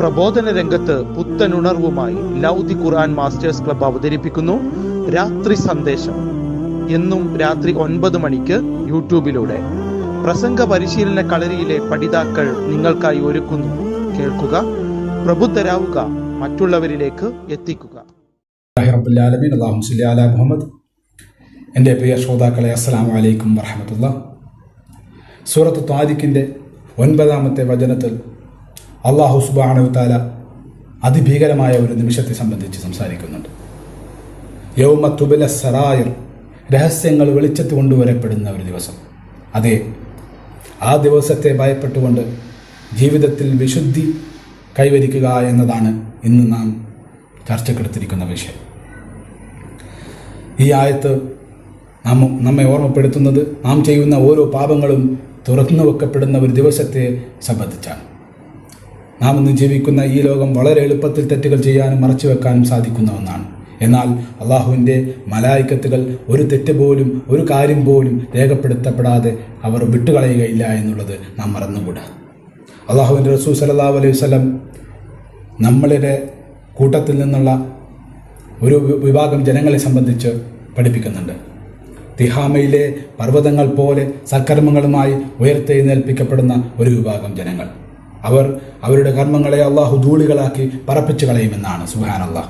പ്രബോധന രംഗത്ത് പുത്തനുണർവുമായി ലൗദി ഖുർആൻ masters club അവതരിപ്പിക്കുന്നു. രാത്രി സന്ദേശം. എന്നും രാത്രി ഒൻപത് മണിക്ക് യൂട്യൂബിലൂടെ. പ്രസംഗ പരിശീലന കളരിയിലെ പഠിതാക്കൾ നിങ്ങൾക്കായി ഒരുക്കുന്നു. കേൾക്കുക പ്രബുദ്ധരാവുക മറ്റുള്ളവരിലേക്ക് എത്തിക്കുക. മുഹമ്മദ്. എന്റെ പ്രിയ ശ്രോതാക്കളെ അസ്സാം വലൈക്കും വറഹമത്തുള്ള സൂറത്ത് താരിഖിന്റെ ഒൻപതാമത്തെ വചനത്തിൽ അള്ളാഹു സുബാനു താല അതിഭീകരമായ ഒരു നിമിഷത്തെ സംബന്ധിച്ച് സംസാരിക്കുന്നുണ്ട്. യൗമ തുബില സറായർ രഹസ്യങ്ങൾ വെളിച്ചത്ത് കൊണ്ടുവരപ്പെടുന്ന ഒരു ദിവസം. അതെ ആ ദിവസത്തെ ഭയപ്പെട്ടുകൊണ്ട് ജീവിതത്തിൽ വിശുദ്ധി കൈവരിക്കുക എന്നതാണ് ഇന്ന് നാം ചർച്ചക്കെടുത്തിരിക്കുന്ന വിഷയം. ഈ ആയത്ത് നാം നമ്മെ ഓർമ്മപ്പെടുത്തുന്നത് നാം ചെയ്യുന്ന ഓരോ പാപങ്ങളും തുറന്നു വെക്കപ്പെടുന്ന ഒരു ദിവസത്തെ സംബന്ധിച്ചാണ്. നാം ഇന്ന് ജീവിക്കുന്ന ഈ ലോകം വളരെ എളുപ്പത്തിൽ തെറ്റുകൾ ചെയ്യാനും മറച്ചു വെക്കാനും സാധിക്കുന്ന ഒന്നാണ്. എന്നാൽ അള്ളാഹുവിന്റെ മലായിക്കത്തുകൾ ഒരു തെറ്റ് പോലും ഒരു കാര്യം പോലും രേഖപ്പെടുത്തപ്പെടാതെ അവർ വിട്ടുകളയുകയില്ല എന്നുള്ളത് നാം മറന്നുകൂടാ. അള്ളാഹുവിന്റെ റസൂ സല്ലാ അലൈഹി വസ്ലം നമ്മളുടെ കൂട്ടത്തിൽ നിന്നുള്ള ഒരു വിഭാഗം ജനങ്ങളെ സംബന്ധിച്ച് പഠിപ്പിക്കുന്നുണ്ട്. തിഹാമയിലെ പർവതങ്ങൾ പോലെ സൽക്കർമ്മങ്ങളുമായി ഉയർത്തെഴുന്നേൽപ്പിക്കപ്പെടുന്ന ഒരു വിഭാഗം ജനങ്ങൾ. അവർ അവരുടെ കർമ്മങ്ങളെ അള്ളാഹു ധൂളികളാക്കി പറപ്പിച്ചു കളയുമെന്നാണ്. സുഹാൻ അള്ളാഹ്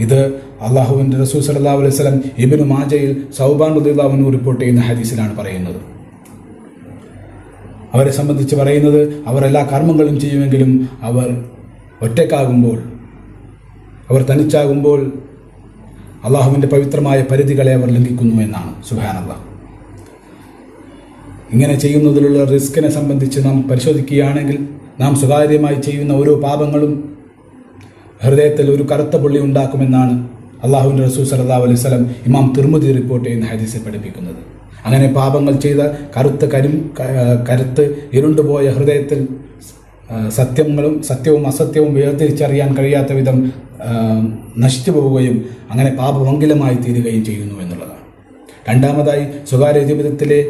ഇത് അള്ളാഹുവിന്റെ റസൂൽ സല്ലാ അലൈഹി സ്വലം ഇബിനു മാജയിൽ സൗബാൻ ഉദ്ദാവിനു റിപ്പോർട്ട് ചെയ്യുന്ന ഹദീസിലാണ് പറയുന്നത്. അവരെ സംബന്ധിച്ച് പറയുന്നത് അവർ എല്ലാ കർമ്മങ്ങളും ചെയ്യുമെങ്കിലും അവർ ഒറ്റക്കാകുമ്പോൾ അവർ തനിച്ചാകുമ്പോൾ അള്ളാഹുവിന്റെ പവിത്രമായ പരിധികളെ അവർ ലംഘിക്കുന്നു എന്നാണ്. സുഹാനല്ല ഇങ്ങനെ ചെയ്യുന്നതിലുള്ള റിസ്കിനെ സംബന്ധിച്ച് നാം പരിശോധിക്കുകയാണെങ്കിൽ നാം സ്വകാര്യമായി ചെയ്യുന്ന ഓരോ പാപങ്ങളും ഹൃദയത്തിൽ ഒരു കറുത്ത പുള്ളി ഉണ്ടാക്കുമെന്നാണ് അള്ളാഹുവിന്റെ റസൂൽ സല്ലാ അലൈഹി സ്വലം ഇമാം തിർമുദി റിപ്പോർട്ട് ചെയ്യുന്ന ഹദീസിൽ പഠിപ്പിക്കുന്നത്. അങ്ങനെ പാപങ്ങൾ ചെയ്ത കറുത്ത കരിം കരുത്ത് ഇരുണ്ടുപോയ ഹൃദയത്തിൽ സത്യങ്ങളും സത്യവും അസത്യവും വേർതിരിച്ചറിയാൻ കഴിയാത്ത വിധം നശിച്ചു പോവുകയും അങ്ങനെ പാപമംഗലമായി തീരുകയും ചെയ്യുന്നു എന്നുള്ളതാണ്. രണ്ടാമതായി സ്വകാര്യ ജീവിതത്തിലെ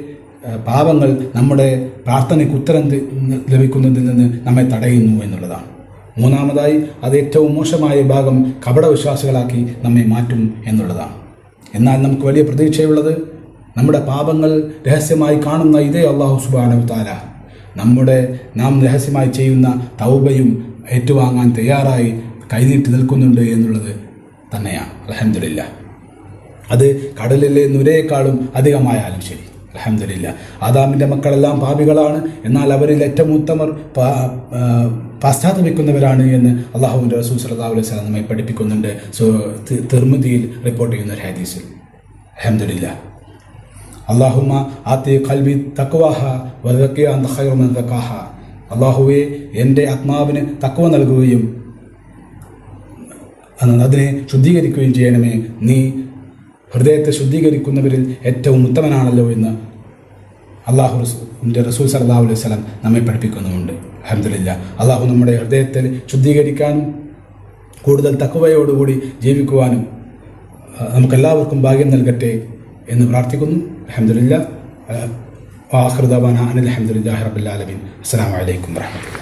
പാപങ്ങൾ നമ്മുടെ പ്രാർത്ഥനയ്ക്ക് ഉത്തരം ലഭിക്കുന്നതിൽ നിന്ന് നമ്മെ തടയുന്നു എന്നുള്ളതാണ്. മൂന്നാമതായി അത് ഏറ്റവും മോശമായ ഭാഗം കപടവിശ്വാസികളാക്കി നമ്മെ മാറ്റും എന്നുള്ളതാണ്. എന്നാൽ നമുക്ക് വലിയ പ്രതീക്ഷയുള്ളത് നമ്മുടെ പാപങ്ങൾ രഹസ്യമായി കാണുന്ന ഇതേ അള്ളാഹു സുബാനു താര നമ്മുടെ നാം രഹസ്യമായി ചെയ്യുന്ന തൗബയും ഏറ്റുവാങ്ങാൻ തയ്യാറായി കൈനീട്ടി നിൽക്കുന്നുണ്ട് എന്നുള്ളത് തന്നെയാണ്. അലഹമില്ല അത് കടലിലെ നുരയേക്കാളും അധികമായാലും ശരി. അലഹമില്ല ആദാമിന്റെ മക്കളെല്ലാം പാപികളാണ്. എന്നാൽ അവരിൽ ഏറ്റവും ഉത്തമർ പശ്ചാത്തപിക്കുന്നവരാണ് എന്ന് അള്ളാഹുവിന്റെ റസൂൽ സല്ലാ അലൈഹി സ്വലം നമ്മെ പഠിപ്പിക്കുന്നുണ്ട്. സോ തി- തിർമിതിയിൽ റിപ്പോർട്ട് ചെയ്യുന്ന ഒരു ഹദീസിൽ. അലഹമില്ല അള്ളാഹുമ ആത്തി കൽബി തക്വാഹ ഖൈറുമൻ തക്കാഹ അള്ളാഹുവെ എന്റെ ആത്മാവിന് തക്വ നൽകുകയും അതിനെ ശുദ്ധീകരിക്കുകയും ചെയ്യണമേ. നീ ഹൃദയത്തെ ശുദ്ധീകരിക്കുന്നവരിൽ ഏറ്റവും ഉത്തമനാണല്ലോ എന്ന് അള്ളാഹു റസൂന്റെ റസൂൽ സല്ലാ അലൈഹി സ്വലം നമ്മെ പഠിപ്പിക്കുന്നുമുണ്ട്. അഹമ്മദില്ല അള്ളാഹു നമ്മുടെ ഹൃദയത്തെ ശുദ്ധീകരിക്കാനും കൂടുതൽ തക്കവയോടുകൂടി ജീവിക്കുവാനും നമുക്കെല്ലാവർക്കും ഭാഗ്യം നൽകട്ടെ എന്ന് പ്രാർത്ഥിക്കുന്നു. അഹമ്മദില്ല ആഹൃദാന അനിൽ അഹമ്മദില്ലാ റബുല്ലാലമീൻ അസ്സാം വലൈക്കും വാഹമത്തുള്ള